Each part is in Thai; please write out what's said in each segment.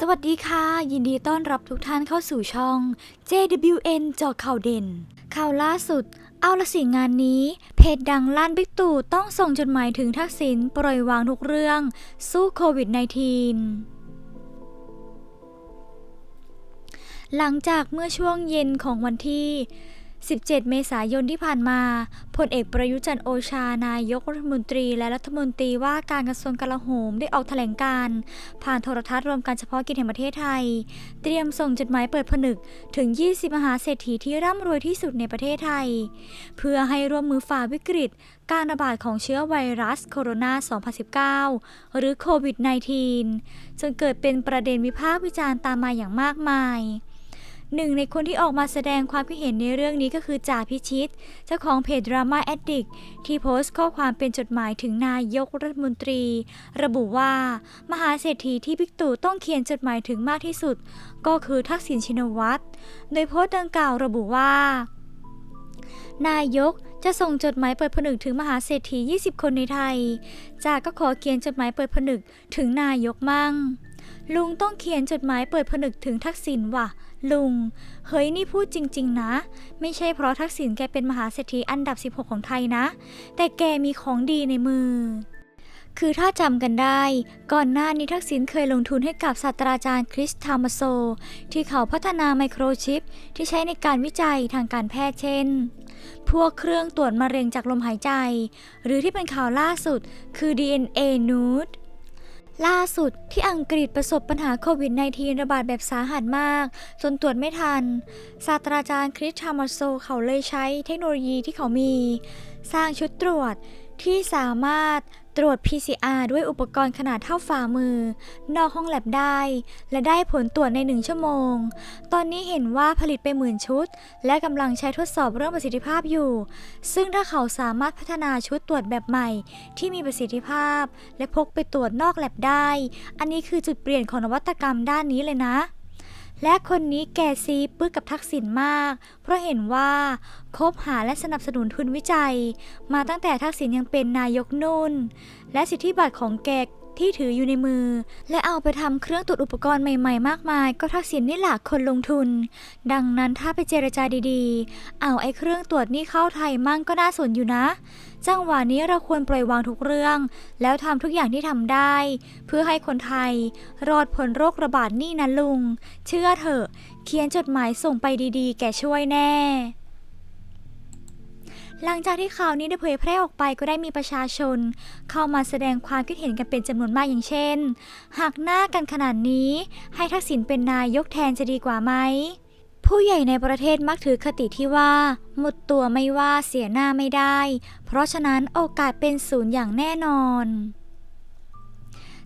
สวัสดีค่ะ ยินดีต้อนรับทุกท่านเข้าสู่ช่อง JWN จอข่าวเด่น ข่าวล่าสุด เอาละสิงานนี้ เพจดังล้านบิ๊กตู่ต้องส่งจดหมายถึงทักษิณปล่อยวางทุกเรื่อง สู้โควิด -19 หลังจากเมื่อช่วงเย็นของวันที่ 17 เมษายนที่ผ่านมา พลเอกประยุจันโอชา นายกรัฐมนตรี และรัฐมนตรีว่าการกระทรวงกลาโหมได้ออกแถลงการ์ผ่านโทรทัศน์รวมการเฉพาะกิจแห่งประเทศไทย เตรียมส่งจดหมายเปิดผนึกถึง 20 มหาเศรษฐีที่ร่ำรวยที่สุดในประเทศไทย เพื่อให้ร่วมมือฝ่าวิกฤต การระบาดของเชื้อไวรัสโคโรนา 2019 หรือโควิด -19 จนเกิดเป็นประเด็นวิพากษ์วิจารณ์ตามมาอย่างมากมาย หนึ่งในคนที่ออกมาแสดงความคิดเห็นในเรื่องนี้ก็คือจ่าพิชิต เจ้าของเพจดราม่าแอดดิกที่โพสต์ข้อความเป็นจดหมายถึงนายกรัฐมนตรี ระบุว่า มหาเศรษฐีที่บิ๊กตู่ต้องเขียนจดหมายถึงมากที่สุด ก็คือทักษิณชินวัตรโดยโพสต์ดังกล่าวระบุว่า นายกจะส่งจดหมายเปิดผนึกถึงมหาเศรษฐี 20 คนในไทย จากก็ขอเขียนจดหมายเปิดผนึกถึงนายกมั่ง ลุงต้องเขียนจดหมายเปิดผนึกถึงทักษิณว่ะ ลุง เฮ้ยนี่พูดจริง ๆ นะ ไม่ใช่เพราะทักษิณแกเป็นมหาเศรษฐีอันดับ 16 ของไทยนะ แต่แกมีของดีในมือ คือถ้าจำกันได้ ก่อนหน้านี้ทักษิณเคยลงทุนให้กับศาสตราจารย์คริสทามาโซ ที่เขาพัฒนาไมโครชิป ที่ใช้ในการวิจัยทางการแพทย์เช่น พวกเครื่องตรวจมะเร็งจากลมหายใจ หรือที่เป็นข่าวล่าสุดคือ DNA Nude ล่าสุดที่อังกฤษประสบปัญหาโควิด -19 ระบาดแบบสาหัสมาก จนตรวจไม่ทัน ศาสตราจารย์คริสชามาโซเขาเลยใช้เทคโนโลยีที่เขามี สร้างชุดตรวจที่สามารถ ตรวจ PCR ด้วยอุปกรณ์ขนาดเท่าฝ่ามือ นอกห้องแลบได้ และได้ผลตรวจในหนึ่งชั่วโมง ตอนนี้เห็นว่าผลิตไปหมื่นชุด และกำลังใช้ทดสอบเรื่องประสิทธิภาพอยู่ ซึ่งถ้าเขาสามารถพัฒนาชุดตรวจแบบใหม่ ที่มีประสิทธิภาพ และพกไปตรวจนอกแลบได้ อันนี้คือจุดเปลี่ยนของนวัตกรรมด้านนี้เลยนะ และคนนี้แกซีปึกกับทักษิณมาก เพราะเห็นว่าคบหาและสนับสนุนทุนวิจัย มาตั้งแต่ทักษิณยังเป็นนายกนุ่น และสิทธิบัตรของแก ที่ถืออยู่ในมือ และเอาไปทำเครื่องตรวจอุปกรณ์ใหม่ๆ มากมาย ก็ทักษิณนี่แหละคนลงทุน ดังนั้นถ้าไปเจรจาดีๆ เอาไอ้เครื่องตรวจนี่เข้าไทยมั่งก็น่าสนอยู่นะ จังหวะนี้เราควรปล่อยวางทุกเรื่อง แล้วทำทุกอย่างที่ทำได้ เพื่อให้คนไทย รอดพ้นโรคระบาดนี่นะลุง เชื่อเถอะ เขียนจดหมายส่งไปดีๆ แกช่วยแน่ หลังจากที่ข่าวนี้ได้เผยแพร่ออกไปก็ได้มีประชาชน เข้ามาแสดงความคิดเห็นกันเป็นจำนวนมากอย่างเช่น หากหน้ากันขนาดนี้ ให้ทักษิณเป็นนายกแทนจะดีกว่าไหมผู้ใหญ่ในประเทศมักถือคติที่ว่า หมดตัวไม่ว่าเสียหน้าไม่ได้ เพราะฉะนั้นโอกาสเป็นศูนย์อย่างแน่นอน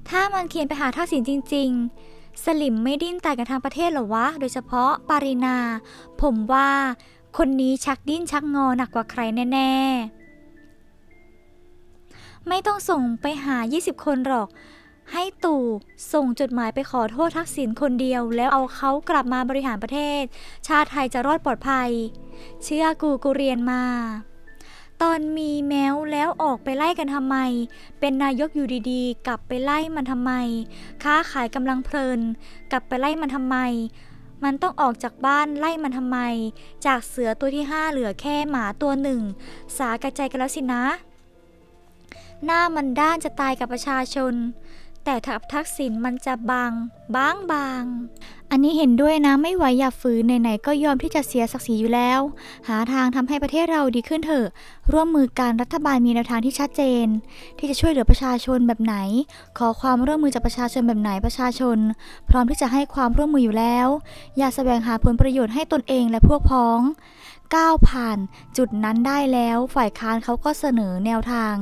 ถ้ามันเขียนไปหาทักษิณจริง ๆ สลิมไม่ดิ้นตายกันทางประเทศหรอวะ โดยเฉพาะปารินา ผมว่า คนนี้ชักดิ้นชักงอหนักกว่าใครแน่ ๆ ไม่ต้องส่งไปหา 20 คนหรอก ให้ตู่ส่งจดหมายไปขอโทษทักษิณคนเดียว แล้วเอาเขากลับมาบริหารประเทศ ชาติไทยจะรอดปลอดภัย เชื่อกูกูเรียนมา ตอนมีแมวแล้วออกไปไล่กันทำไม เป็นนายกอยู่ดีๆ กลับไปไล่มันทำไม ค้าขายกำลังเพลิน กลับไปไล่มันทำไม มันต้องออกจากบ้านไล่มันทำไม จากเสือตัวที่ห้าเหลือแค่หมาตัวหนึ่ง สากระจายกันแล้วสินะ หน้ามันด้านจะตายกับประชาชน แต่ทับทักษิณมันจะบางบางบาง อันนี้เห็นด้วยนะไม่ไหวอย่าฝืนไหนๆก็ยอมที่จะเสียศักดิ์ศรีอยู่แล้ว หาทางทำให้ประเทศเราดีขึ้นเถอะ ร่วมมือการรัฐบาลมีแนวทางที่ชัดเจน ที่จะช่วยเหลือประชาชนแบบไหน ขอความร่วมมือจากประชาชนแบบไหนประชาชน พร้อมที่จะให้ความร่วมมืออยู่แล้ว อย่าแสวงหาผลประโยชน์ให้ตนเองและพวกพ้องก้าวผ่านจุดนั้นได้แล้ว ฝ่ายค้านเขาก็เสนอแนวทาง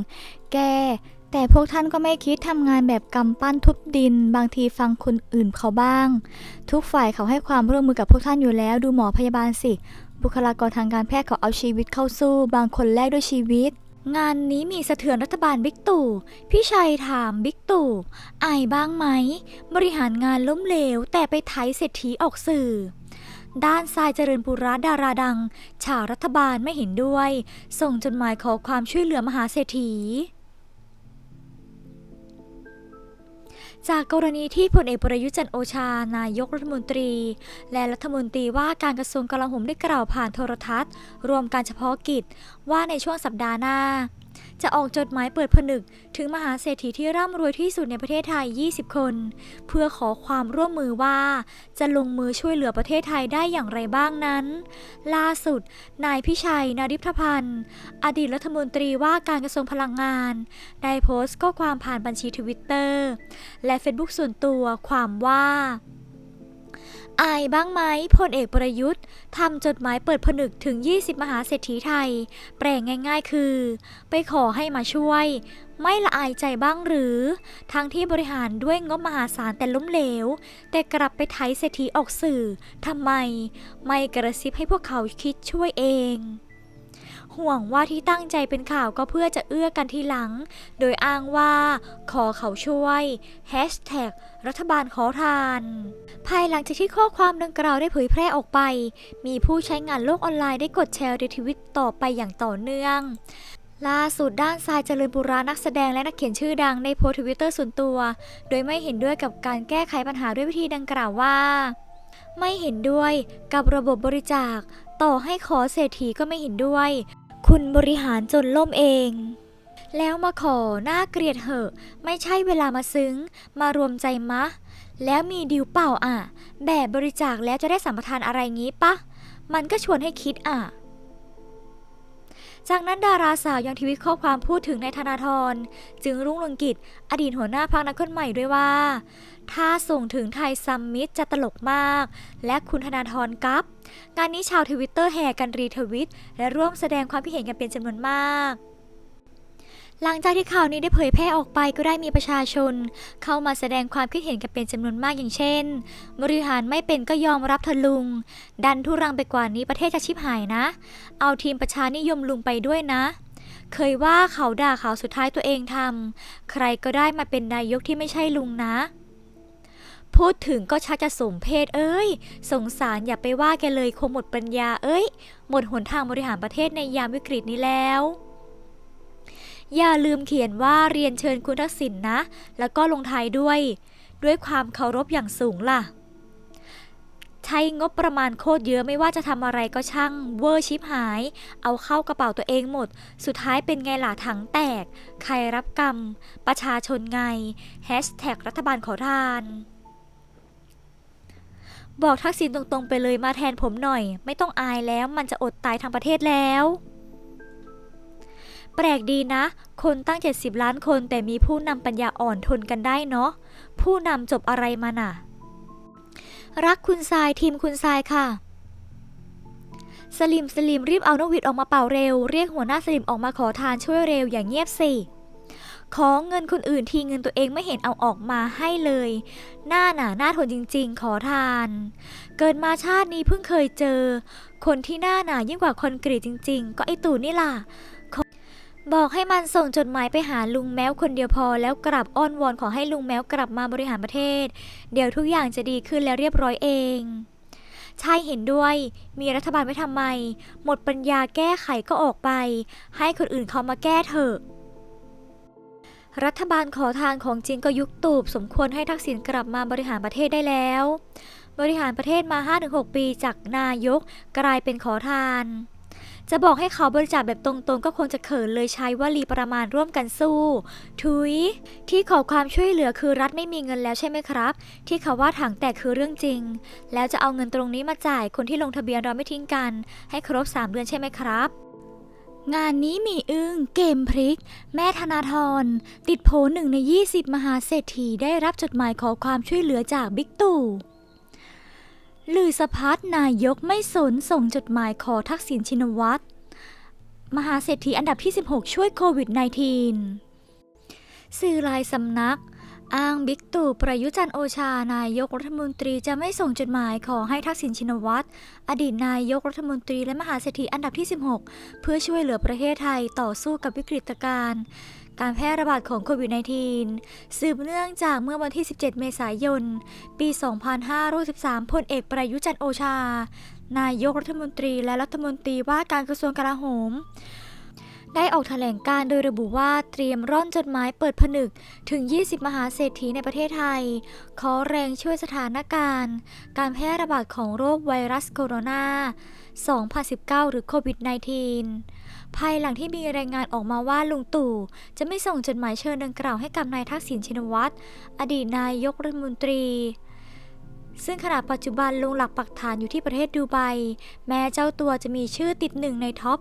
แก้ แต่พวกท่านก็ไม่คิดทำงานแบบกำปั้นทุบดิน บางทีฟังคนอื่นเขาบ้าง ทุกฝ่ายเขาให้ความร่วมมือกับพวกท่านอยู่แล้ว ดูหมอพยาบาลสิ บุคลากรทางการแพทย์เขาเอาชีวิตเข้าสู้ บางคนแลกด้วยชีวิต งานนี้มีสะเทือนรัฐบาลบิ๊กตู่ พี่ชัยถามบิ๊กตู่อายบ้างไหม บริหารงานล้มเหลว แต่ไปไถเศรษฐีออกสื่อด้านทรายเจริญปุระดาราดัง ฉารัฐบาลไม่เห็นด้วย ส่งจดหมายขอความช่วยเหลือมหาเศรษฐี จากกรณีที่พลเอกประยุจันโอชา นายกรัฐมนตรี และรัฐมนตรีว่าการกระทรวงกลาโหมได้กล่าวผ่านโทรทัศน์ รวมการเฉพาะกิจ ว่าในช่วงสัปดาห์หน้า จะออกจดหมายเปิดผนึก ถึงมหาเศรษฐีที่ร่ำรวยที่สุดในประเทศไทย 20 คน เพื่อขอความร่วมมือว่า จะลงมือช่วยเหลือประเทศไทยได้อย่างไรบ้างนั้น ล่าสุด นายพิชัย นาริพพันธ์ อดีตรัฐมนตรีว่าการกระทรวงพลังงาน ได้โพสต์ข้อความผ่านบัญชีทวิตเตอร์และเฟซบุ๊กส่วนตัวความว่า อายบ้างไหมพลเอกประยุทธ์ทำจดหมายเปิดผนึกถึง 20 มหาเศรษฐีไทย แปลงง่ายๆ คือ ไปขอให้มาช่วย ไม่ละอายใจบ้างหรือ ทั้งที่บริหารด้วยงบมหาศาลแต่ล้มเหลว แต่กลับไปไถเศรษฐีออกสื่อทำไม ไม่กระซิบให้พวกเขาคิดช่วยเอง ห่วงว่าที่ตั้งใจเป็นข่าวก็เพื่อจะเอื้อกันทีหลัง โดยอ้างว่าขอเขาช่วย Hashtag รัฐบาลขอทาน ภายหลังจากที่ข้อความดังกล่าวได้เผยแพร่ออกไป มีผู้ใช้งานโลกออนไลน์ได้กดแชร์ในทวิตต่อไปอย่างต่อเนื่องล่าสุดด้านทรายเจริญบุรานักแสดงและนักเขียนชื่อดังในโพสต์ทวิตเตอร์ส่วนตัว โดยไม่เห็นด้วยกับการแก้ไขปัญหาด้วยวิธีดังกล่าวว่า ไม่เห็นด้วยกับระบบบริจาค ต่อให้ขอเศรษฐีก็ไม่เห็นด้วย คุณบริหารจนล่มเอง แล้วมาขอหน้าเกลียดเหอะ ไม่ใช่เวลามาซึ้ง มารวมใจมะ แล้วมีดิวเปล่าอะ แบบบริจาคแล้วจะได้สัมปทานอะไรงี้ปะ มันก็ชวนให้คิดอะจากนั้นดาราสาวยังทวิตข้อความพูดถึงนายธนาธรจึงรุ่งเรืองกิจ อดีตหัวหน้าพักนักเคลื่อนใหม่ด้วยว่า ถ้าส่งถึงไทยซัมมิตจะตลกมาก และคุณธนาธรกับ งานนี้ชาวทวิตเตอร์แห่กันรีทวิต และร่วมแสดงความคิดเห็นกันเป็นจำนวนมากหลังจากที่ข่าวนี้ได้เผยแพร่ออกไปก็ได้มีประชาชน เข้ามาแสดงความคิดเห็นกันเป็นจำนวนมากอย่างเช่น บริหารไม่เป็นก็ยอมรับเธอะลุง ดันทุรังไปกว่านี้ประเทศจะชิบหายนะ เอาทีมประชานิยมลุงไปด้วยนะ เคยว่าเขาด่าเขาสุดท้ายตัวเองทำใครก็ได้มาเป็นนายกที่ไม่ใช่ลุงนะ พูดถึงก็ชักจะสมเพศเอ้ย สงสารอย่าไปว่าแกเลยคงหมดปัญญาเอ้ย หมดหนทางบริหารประเทศในยามวิกฤตนี้แล้วอย่าลืมเขียนว่าเรียนเชิญคุณทักษิณนนะ แล้วก็ลงท้ายด้วย ด้วยความเคารพอย่างสูงล่ะ ใช้งบประมาณโคตรเยอะไม่ว่าจะทำอะไรก็ช่างเวอร์ชิปหาย เอาเข้ากระเป๋าตัวเองหมด สุดท้ายเป็นไงล่ะถังแตก ใครรับกรรม ประชาชนไงแฮชแท็กรัฐบาลขอทาน บอกทักษิณตรงๆไปเลยมาแทนผมหน่อย ไม่ต้องอายแล้วมันจะอดตายทางประเทศแล้ว แปลกดีนะ คนตั้ง 70 ล้านคนแต่มีผู้นำปัญญาอ่อนทนกันได้เนาะผู้นำจบอะไรมาน่ะ รักคุณทรายทีมคุณทรายค่ะ สลิมสลิมรีบเอานกหวีดออกมาเป่าเร็ว เรียกหัวหน้าสลิมออกมาขอทานช่วยเร็วอย่างเงียบสิ ขอเงินคนอื่นทีเงินตัวเองไม่เห็นเอาออกมาให้เลย หน้าหนาหน้าทนจริงๆ ขอทาน เกิดมาชาตินี้เพิ่งเคยเจอ คนที่หน้าหนายิ่งกว่าคอนกรีตจริง ๆ ก็ไอตู่นี่ล่ะบอกให้มันส่งจดหมายไปหาลุงแมวคนเดียวพอแล้วกลับอ้อนวอนขอให้ลุงแมวกลับมาบริหารประเทศ เดี๋ยวทุกอย่างจะดีขึ้นแล้วเรียบร้อยเองใช่เห็นด้วย มีรัฐบาลไว้ทำไม หมดปัญญาแก้ไขก็ออกไป ให้คนอื่นเขามาแก้เถอะ รัฐบาลขอทานของจริงก็ยุคตูบ สมควรให้ทักษิณกลับมาบริหารประเทศได้แล้ว บริหารประเทศมา 5-6 ปีจากนายกกลายเป็นขอทาน จะบอกให้เขาบริจาคแบบตรงๆ ก็คงจะเขินเลยใช้วลีประมาณร่วมกันสู้ ทุย ที่ขอความช่วยเหลือคือรัฐไม่มีเงินแล้วใช่ไหมครับ ที่เขาว่าถังแตกคือเรื่องจริง แล้วจะเอาเงินตรงนี้มาจ่ายคนที่ลงทะเบียนเราไม่ทิ้งกัน ให้ครบ 3 เดือนใช่ไหมครับ งานนี้มีอึ้งเกมพลิก แม่ธนาธร ติดโผหนึ่งใน 20 มหาเศรษฐีได้รับจดหมายขอความช่วยเหลือจากบิ๊กตู่ลือสะพัดนายกไม่สนส่งจดหมายขอทักษิณชินวัตรมหาเศรษฐีอันดับที่ 16 ช่วยโควิด -19 สื่อรายสำนัก อ้างบิ๊กตู่ประยุจันโอชานายกรัฐมนตรีจะไม่ส่งจดหมายขอให้ทักษิณชินวัตรอดีตนายกรัฐมนตรีและมหาเศรษฐีอันดับที่ 16 เพื่อช่วยเหลือประเทศไทยต่อสู้กับวิกฤตการณ์การแพร่ระบาดของโควิด -19 สืบเนื่องจากเมื่อวันที่ 17 เมษายน ปี 2513พลเอกประยุจันโอชา นายกรัฐมนตรีและรัฐมนตรีว่าการกระทรวงกลาโหม ได้ออกแถลงการโดยระบุว่าเตรียมร่อนจดหมายเปิดผนึกถึง 20 มหาเศรษฐีในประเทศไทย ขอแรงช่วยสถานการณ์ การแพร่ระบาดของโรคไวรัสโคโรนา 2019 หรือโควิด -19 ภายหลังที่มีรายงานออกมาว่าลุงตู่ จะไม่ส่งจดหมายเชิญดังกล่าวให้กับนายทักษิณชินวัตรอดีตนายกรัฐมนตรี ซึ่งขณะปัจจุบันลงหลักปักฐานอยู่ที่ประเทศดูไบ แม้เจ้าตัวจะมีชื่อติดหนึ่งในท็อป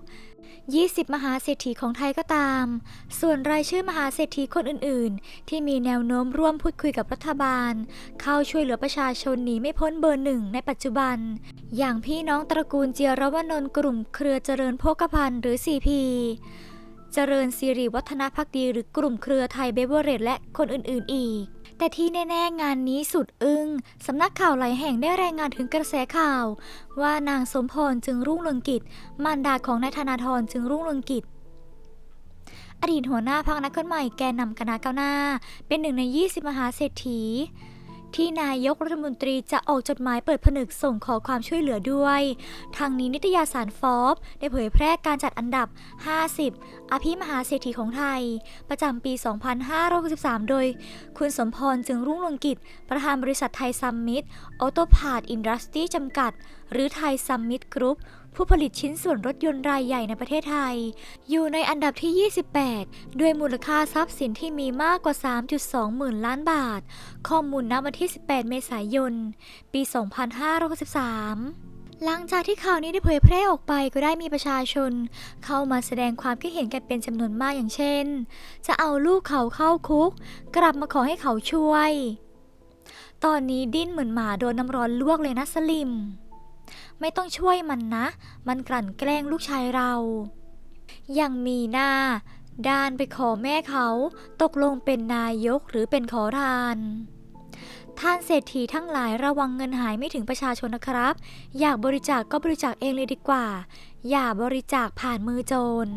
20 มหาเศรษฐีของไทยก็ตาม ส่วนรายชื่อมหาเศรษฐีคนอื่น ๆ ที่มีแนวโน้มร่วมพูดคุยกับรัฐบาล เข้าช่วยเหลือประชาชนหนีไม่พ้นเบอร์หนึ่งในปัจจุบัน อย่างพี่น้องตระกูลเจียรวนนท์กลุ่มเครือเจริญโภคภัณฑ์หรือ CP เจริญสิริวัฒนพักดีหรือกลุ่มเครือไทยเบเวอร์เรจและคนอื่น ๆ อีก แต่ที่แน่ๆงานนี้สุดอึง้งสำนักข่าวหลายแห่งได้รายงานถึงกระแสข่าว ว่านางสมพรจึงรุ่งเรืองกิจ มารดาของนายธนาธรจึงรุ่งเรืองกิจอดีตหัวหน้าพรรคนักขึ้นใหวแกนนำคณะก้าวหน้า เป็นหนึ่งใน 20 มหาเศรษฐี ที่นายกรัฐมนตรีจะออกจดหมายเปิดผนึกส่งขอความช่วยเหลือด้วย ทางนี้นิตยสารฟอบได้เผยแพร่การจัดอันดับ 50 อภิมหาเศรษฐีของไทย ประจำปี 2563 โดย คุณสมพรจึงรุ่งเรืองกิจ ประธานบริษัทไทยซัมมิตออโตพาร์ตอินดัสตรีจำกัด หรือไทยซัมมิตกรุ๊ป ผู้ผลิตชิ้นส่วนรถยนต์รายใหญ่ในประเทศไทย อยู่ในอันดับที่ 28 ด้วยมูลค่าทรัพย์สินที่มีมากกว่า 3.2 หมื่นล้านบาท ข้อมูลณวันที่ 18 เมษายน ปี 2563หลังจากที่ข่าวนี้ได้เผยแพร่ออกไปก็ได้มีประชาชน เข้ามาแสดงความคิดเห็นกันเป็นจำนวนมากอย่างเช่น จะเอาลูกเขาเข้าคุก กลับมาขอให้เขาช่วย ตอนนี้ดิ้นเหมือนหมาโดนน้ำร้อนลวกเลยนะสลิม ไม่ต้องช่วยมันนะ มันกลั่นแกล้งลูกชายเรา ยังมีหน้า ด้านไปขอแม่เขา ตกลงเป็นนายกหรือเป็นขอทาน ท่านเศรษฐีทั้งหลายระวังเงินหายไม่ถึงประชาชนนะครับ อยากบริจาคกก็บริจาคเองเลยดีกว่า อย่าบริจาคผ่านมือโจร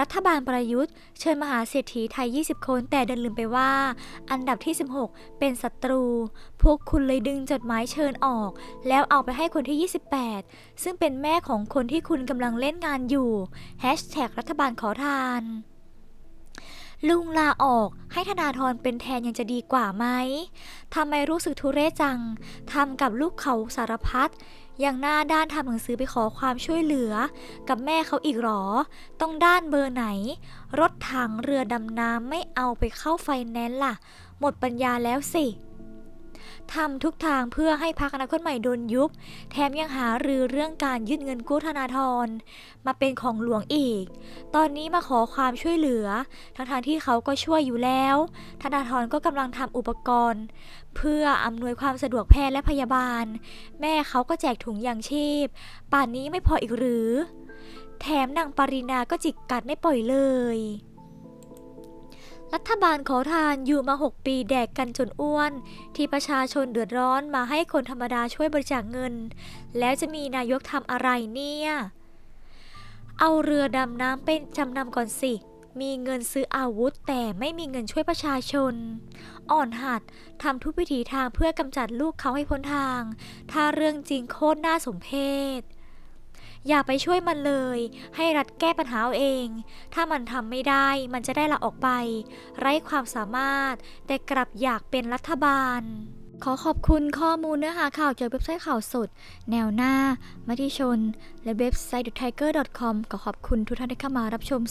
รัฐบาลประยุทธ์ เชิญมหาเศรษฐีไทย 20 คน แต่เดันลืมไปว่า อันดับที่ 16 เป็นศัตรู พวกคุณเลยดึงจดหมายเชิญออก แล้วเอาไปให้คนที่ 28 ซึ่งเป็นแม่ของคนที่คุณกำลังเล่นงานอยู่แฮชแท็กรัฐบาลขอทาน ลุงลาออกให้ธนาธรเป็นแทนยังจะดีกว่าไหมทำไมรู้สึกทุเรศจังทำกับลูกเขาสารพัดยังหน้าด้านทำหนังสือไปขอความช่วยเหลือ กับแม่เขาอีกหรอ ต้องด้านเบอร์ไหน รถถังเรือดำน้ำไม่เอาไปเข้าไฟแนนซ์ล่ะ หมดปัญญาแล้วสิ ทำทุกทางเพื่อให้พักอนาคตใหม่โดนยุบ แถมยังหารือเรื่องการยื่นเงินกู้ธนาธรมาเป็นของหลวงอีก ตอนนี้มาขอความช่วยเหลือ ทั้งๆที่เขาก็ช่วยอยู่แล้ว ธนาธรก็กำลังทำอุปกรณ์ เพื่ออำนวยความสะดวกแพทย์และพยาบาล แม่เขาก็แจกถุงยางชีพ ป่านนี้ไม่พออีกหรือ แถมนางปรินาก็จิกกัดไม่ปล่อยเลย รัฐบาลขอทานอยู่มา 6 ปีแดกกันจนอ้วน ที่ประชาชนเดือดร้อนมาให้คนธรรมดาช่วยบริจาคเงิน แล้วจะมีนายกทำอะไรเนี่ย เอาเรือดำน้ำเป็นจำนำก่อนสิ มีเงินซื้ออาวุธแต่ไม่มีเงินช่วยประชาชน อ่อนหัดทำทุกวิถีทางเพื่อกำจัดลูกเขาให้พ้นทาง ถ้าเรื่องจริงโคตรน่าสมเพช อย่าไปช่วยมันเลย ให้รัฐแก้ปัญหาเอง ถ้ามันทำไม่ได้มันจะได้ลาออกไป ไร้ความสามารถ แต่กลับอยากเป็นรัฐบาล ขอขอบคุณข้อมูลเนื้อหาข่าวจากเว็บไซต์ข่าวสด แนวหน้า มติชน และเว็บไซต์ thetiger.com ขอขอบคุณทุกท่านที่เข้ามารับชม